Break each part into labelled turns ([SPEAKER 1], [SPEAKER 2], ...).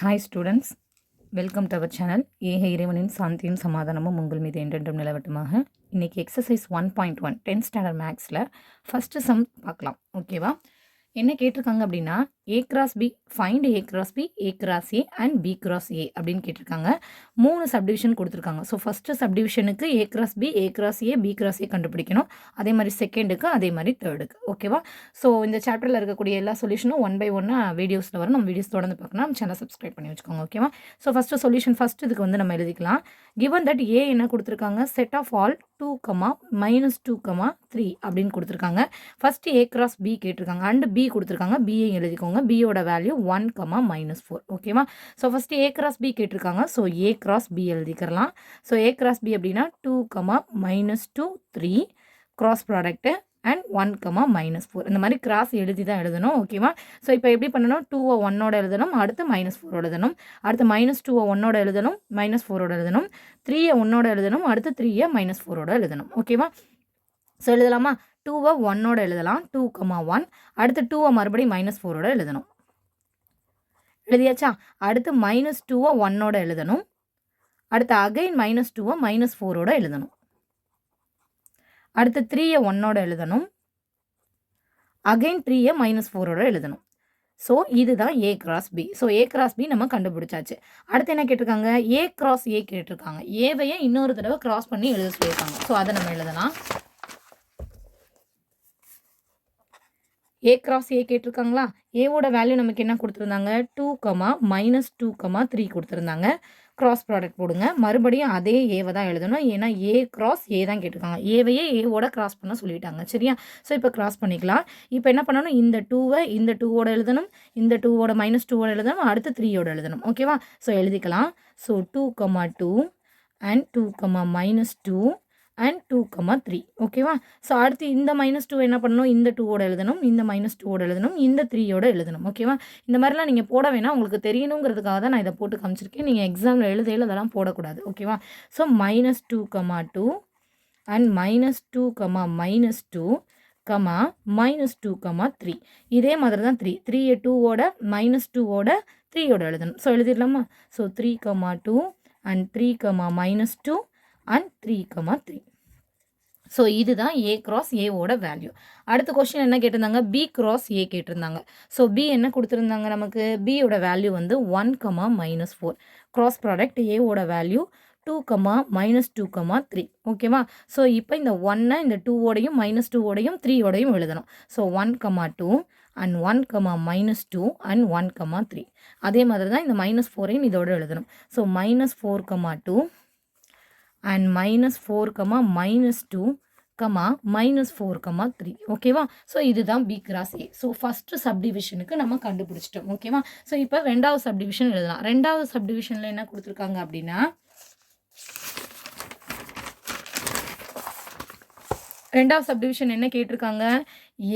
[SPEAKER 1] Hi students welcome to our channel ஏக இறைவனின் சாந்தியும் சமாதானமும் உங்கள் மீது என்றென்றும் நிலவட்டுமாக. இன்றைக்கி exercise one point one tenth standard மேக்ஸில் ஃபஸ்ட்டு சம் பார்க்கலாம். ஓகேவா என்ன கேட்டிருக்காங்க அப்படின்னா A cross B find A cross B A cross A and B cross A அப்படின்னு கேட்டிருக்காங்க. மூணு சப்டிவிஷன் கொடுத்துருக்காங்க. So first சப்டிவிஷனுக்கு A cross B A cross A B cross A கண்டுபிடிக்கணும். அதே மாதிரி செகண்டுக்கு அதே மாதிரி தேர்டுக்கு ஓகேவா ஸோ இந்த சாப்டரில் இருக்கக்கூடிய எல்லா சொல்யூஷனும் ஒன் பை ஒன்னாக வீடியோஸில் வரும். நம்ம வீடியோஸ் தொடர்ந்து பார்க்கணும் நம்ம சேனல் சப்ஸ்கிரைப் பண்ணி வச்சுக்கோங்க. ஓகேவா ஸோ ஃபஸ்ட்டு சொல்யூஷன் ஃபஸ்ட் இதுக்கு வந்து நம்ம எழுதிக்கலாம். கிவன் தட் ஏ என்ன கொடுத்துருக்காங்க? Set of all two comma minus two comma three அப்படின்னு கொடுத்துருக்காங்க. ஃபஸ்ட்டு ஏ கிராஸ் பி கேட்டிருக்காங்க. அண்ட் பி பி கொடுத்துருக்காங்க. பிஏ எழுதிக்கோங்க. பியோட value one comma minus four ஓகேவா so first A cross B கேட்டிருக்காங்க. ஸோ ஏ கிராஸ் பி எழுதிக்கிறலாம் so A cross B அப்படின்னா two comma minus two three cross product and one comma minus four இந்த மாதிரி cross எழுதி தான் எழுதணும். ஓகேவா ஸோ இப்போ எப்படி பண்ணணும்? டூவை ஒன்னோட எழுதணும். அடுத்து மைனஸ் ஃபோரோட எழுதணும். அடுத்து மைனஸ் டூவை ஒன்னோட எழுதணும். மைனஸ் ஃபோரோட எழுதணும். த்ரீயை ஒன்னோட எழுதணும். அடுத்து த்ரீயை மைனஸ் ஃபோரோட எழுதணும். ஓகேவா ஸோ எழுதலாமா? டூவை ஒன்னோட எழுதலாம். டூ கமா ஒன் அடுத்து டூவை மறுபடியும் மைனஸ் ஃபோரோட எழுதணும். எழுதியாச்சா? அடுத்து மைனஸ் டூவை ஒன்னோட எழுதணும். அடுத்து அகைன் மைனஸ் டூவை மைனஸ் ஃபோரோட எழுதணும். அடுத்து த்ரீயை ஒன்னோட எழுதணும். அகைன் த்ரீயை மைனஸ் ஃபோரோட எழுதணும். ஸோ இதுதான் A cross B so A cross B நம்ம கண்டுபிடிச்சாச்சு. அடுத்து என்ன கேட்டிருக்காங்க? ஏ கிராஸ் ஏ கேட்டிருக்காங்க. ஏவையே இன்னொரு தடவை கிராஸ் பண்ணி எழுத சொல்லியிருக்காங்க. ஸோ அதை நம்ம எழுதலாம். ஏ கிராஸ் ஏ கேட்டிருக்காங்களா? ஏவோட வேல்யூ நமக்கு என்ன கொடுத்துருந்தாங்க? Two comma minus two comma three கொடுத்துருந்தாங்க. கிராஸ் ப்ராடக்ட் போடுங்க. மறுபடியும் அதே ஏவை தான் எழுதணும். ஏன்னா ஏ கிராஸ் ஏ தான் கேட்டிருக்காங்க. ஏவையே ஏவோட கிராஸ் பண்ண சொல்லிட்டாங்க. சரியா? ஸோ இப்போ கிராஸ் பண்ணிக்கலாம். இப்போ என்ன பண்ணணும்? இந்த டூவை இந்த டூவோட எழுதணும். இந்த டூவோட மைனஸ் டூவோட எழுதணும். அடுத்து த்ரீயோட எழுதணும். ஓகேவா ஸோ எழுதிக்கலாம். So two comma two and two comma minus two and two comma three ஓகேவா ஸோ அடுத்து இந்த மைனஸ் டூ என்ன பண்ணணும்? இந்த டூவோட எழுதணும். இந்த மைனஸ் டூவோட எழுதணும். இந்த த்ரீயோட எழுதணும். ஓகேவா இந்த மாதிரிலாம் நீங்கள் போட வேணாம். உங்களுக்கு தெரியணுங்கிறதுக்காக தான் நான் இதை போட்டு காமிச்சிருக்கேன். நீங்கள் எக்ஸாமில் எழுதையில் அதெல்லாம் போடக்கூடாது. ஓகேவா so minus two comma two and minus two comma minus two comma minus two comma three இதே மாதிரி தான் த்ரீ த்ரீ டூவோட மைனஸ் டூவோட த்ரீயோட எழுதணும். So எழுதிடலாமா? So three comma two and three comma minus two and three comma three so இதுதான் A cross ஏவோட value அடுத்த கொஸ்டின் என்ன கேட்டிருந்தாங்க? பி கிராஸ் ஏ கேட்டிருந்தாங்க. ஸோ பி என்ன கொடுத்துருந்தாங்க நமக்கு? பியோட வேல்யூ வந்து one comma minus four cross product ஏவோட value two comma minus two comma three ஓகேவா ஸோ இப்போ இந்த ஒன்னை இந்த டூவோடையும் மைனஸ் டூவோடையும் த்ரீயோடையும் எழுதணும். So one comma two and one comma minus two and one comma three அதே மாதிரி தான் இந்த மைனஸ் ஃபோரையும் இதோட எழுதணும். So minus four comma two and minus four comma minus two comma minus four comma three ஓகேவா ஸோ இதுதான் B cross A so first சப்டிவிஷனுக்கு நம்ம கண்டுபிடிச்சிட்டோம். ஓகேவா ஸோ இப்போ ரெண்டாவது சப்டிவிஷன் எழுதலாம். ரெண்டாவது சப்டிவிஷனில் என்ன கொடுத்துருக்காங்க அப்படின்னா ரெண்டாவது சப்டிவிஷன் என்ன கேட்டிருக்காங்க?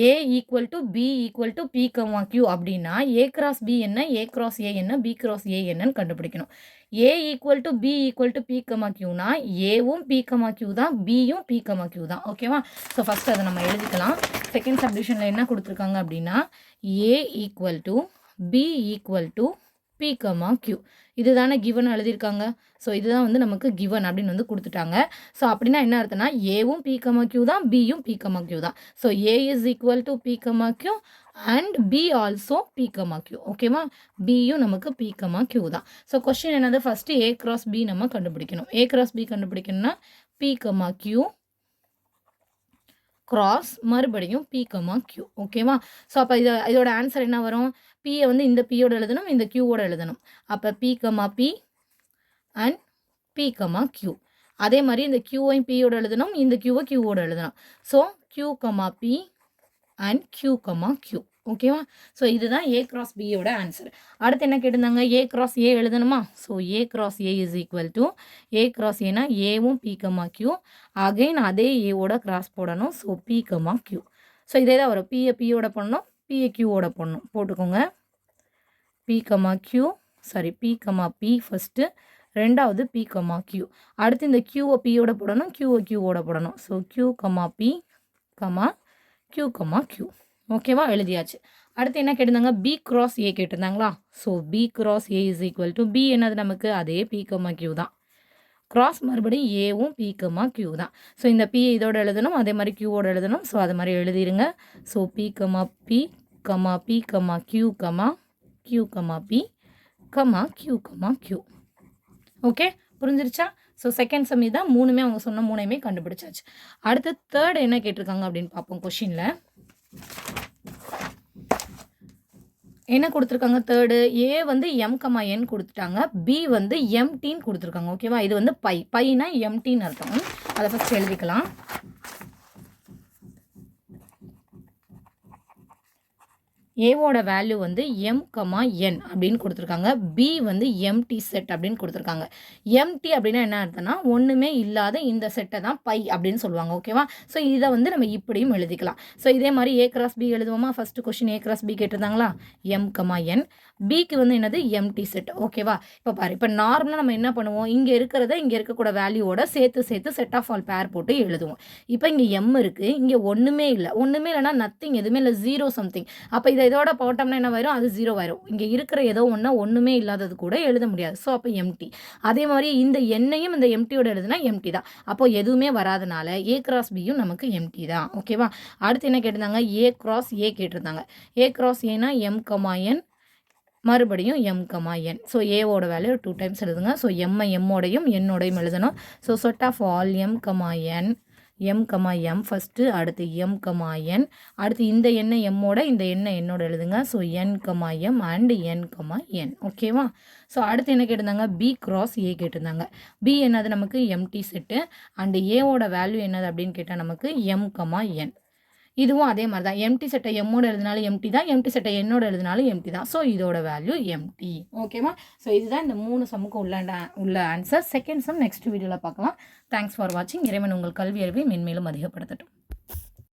[SPEAKER 1] A equal to B equal to P comma Q அப்படின்னா ஏ கிராஸ் பி என்ன? ஏ கிராஸ் ஏ என்ன? பி கிராஸ் ஏ என்னன்னு கண்டுபிடிக்கணும். A equal to B equal to P comma கியூனா ஏவும் பி கமா கியூ தான் பியும் பி கமா கியூ தான். ஓகேவா ஸோ ஃபஸ்ட் அதை நம்ம எழுதிக்கலாம். செகண்ட் சப்டிஷனில் என்ன கொடுத்துருக்காங்க அப்படின்னா A equal to B equal to P comma Q இதுதானே கிவன் எழுதியிருக்காங்க. ஸோ இதுதான் வந்து நமக்கு கிவன் அப்படின்னு வந்து கொடுத்துட்டாங்க. ஸோ அப்படின்னா என்ன அர்த்தம்னா ஏவும் பி கமா கியூ தான் பியும் பி கமா கியூ தான். So A is equal to P comma Q and B also P comma Q ஓகேவா பியும் நமக்கு பி கமா கியூ தான். ஸோ கொஸ்டின் என்னது? ஃபஸ்ட்டு ஏ கிராஸ் பி நம்ம கண்டுபிடிக்கணும். ஏ கிராஸ் பி கண்டுபிடிக்கணும்னா பி கமா கியூ கிராஸ் மறுபடியும் பி கமா கியூ ஓகேவா ஸோ அப்போ இதை இதோட ஆன்சர் என்ன வரும்? பியை வந்து இந்த பியோட எழுதணும் இந்த கியூவோட எழுதணும். அப்போ P comma P and P comma Q அதே மாதிரி இந்த கியூவையும் பியோட எழுதணும் இந்த கியூவை கியூவோட எழுதணும். So q comma p and q comma q ஓகேவா? ஸோ இதுதான் ஏ கிராஸ் பியோட ஆன்சர் அடுத்து என்ன கேட்டிருந்தாங்க? A cross A எழுதணுமா? So A cross A is equal to A cross ஏனா ஏவும் பி கமா கியூ அகைன் அதே ஏவோட கிராஸ் போடணும். So P comma Q so இதே தான் வரும். பிஏ பியோட பண்ணணும் பிஏ கியூவோட பண்ணணும் போட்டுக்கோங்க. P comma q sorry p comma p first ரெண்டாவது பி கமா கியூ அடுத்து இந்த கியூவை பியோட போடணும். கியூவை கியூவோட போடணும். So q comma p comma q comma q ஓகேவா? எழுதியாச்சு. அடுத்து என்ன கேட்டிருந்தாங்க? B cross A கேட்டிருந்தாங்களா? So B cross A is equal to B என்னது நமக்கு? அதே பி கம்மா கியூ தான். கிராஸ் மறுபடியும் ஏவும் பி கம்மா கியூ தான். ஸோ இந்த பி இதோட எழுதணும் அதே மாதிரி கியூவோட எழுதணும். ஸோ அது மாதிரி எழுதிருங்க. So P comma P comma P comma Q comma Q comma P comma Q comma Q okay புரிஞ்சிருச்சா? So second செம்மி தான் மூணுமே அவங்க சொன்ன மூணையுமே கண்டுபிடிச்சாச்சு. அடுத்து தேர்ட் என்ன கேட்டிருக்காங்க அப்படின்னு பார்ப்போம் கொஷினில் என்ன கொடுத்துருக்காங்க? தேர்டு ஏ வந்து எம் கமா என் கொடுத்துட்டாங்க. பி வந்து எம்டின்னு கொடுத்துருக்காங்க. ஓகேவா இது வந்து பை பைனா எம்டின்னு அர்த்தம். அதை ஃபஸ்ட் எழுதிக்கலாம். ஏவோட வேல்யூ வந்து எம் கமா என் அப்படின்னு கொடுத்துருக்காங்க. பி வந்து எம்டி செட் அப்படின்னு கொடுத்துருக்காங்க. எம்டி அப்படின்னா என்ன அர்த்தம்னா ஒன்றுமே இல்லாத இந்த செட்டை தான் பை அப்படின்னு சொல்லுவாங்க ஓகேவா ஸோ இதை வந்து நம்ம இப்படியும் எழுதிக்கலாம். ஸோ இதே மாதிரி A cross B எழுதுவோமா? First question A cross B கேட்டிருந்தாங்களா? M comma N பிக்கு வந்து என்னது? எம்டி செட் ஓகேவா இப்போ பாரு இப்போ நார்மலாக நம்ம என்ன பண்ணுவோம்? இங்கே இருக்கிறத இங்கே இருக்கக்கூட வேல்யூவோட சேர்த்து சேர்த்து செட் ஆஃப் ஆல் பேர் போட்டு எழுதுவோம். இப்போ இங்கே எம் இருக்குது இங்கே ஒன்றுமே இல்லை. ஒன்றுமே இல்லைனா நத்திங் எதுவுமே இல்லை ஜீரோ சம்திங் அப்போ இதை இதோட போட்டோம்னா என்ன வரும்? அது ஜீரோ வரும். இங்கே இருக்கிற ஏதோ ஒன்றா ஒன்றுமே இல்லாதது கூட எழுத முடியாது. ஸோ அப்போ எம்டி அதே மாதிரி இந்த எண்ணையும் இந்த எம்டியோட எழுதுனா எம்டி தான். அப்போ எதுவுமே வராதனால ஏ கிராஸ் பியும் நமக்கு எம்டி தான். ஓகேவா அடுத்து என்ன கேட்டிருந்தாங்க? ஏ கிராஸ் ஏ கேட்டிருந்தாங்க. ஏ கிராஸ் ஏனா எம் கமா என் மறுபடியும் எம் கமா என் ஸோ ஏவோட வேல்யூ டூ டைம்ஸ் எழுதுங்க. ஸோ எம்ஐ எம்மோடையும் என்னோடையும் எழுதணும். So set of all M comma N M comma M first அடுத்து எம் கமா என் அடுத்து இந்த எண்ணெய் எம்மோட இந்த எண்ணெய் என்னோட எழுதுங்க. So N comma M and N comma N ஓகேவா ஸோ அடுத்து என்ன கேட்டிருந்தாங்க? பி கிராஸ் ஏ கேட்டிருந்தாங்க. பி என்னது? நமக்கு எம்டி செட்டு அண்டு ஏவோட வேல்யூ என்னது அப்படின்னு கேட்டால் நமக்கு எம் கமா என் இதுவும் அதே மாதிரி தான். எம்டி செட்டை எம்மோட எழுதினாலும் எம்டி தான். எம்டி செட்டை என்னோட எழுதினாலும் எம்டி தான். ஸோ இதோட வேல்யூ எம்டி ஓகேவா ஸோ இதுதான் இந்த மூணு சம்முக்கு உள்ள உள்ள ஆன்சர் செகண்ட் சம் நெக்ஸ்ட் வீடியோவில் பார்க்கலாம். தேங்க்ஸ் ஃபார் வாட்சிங் இறைவன் உங்கள் கல்வி அறிவை மென்மேலும் அதிகப்படுத்தட்டும்.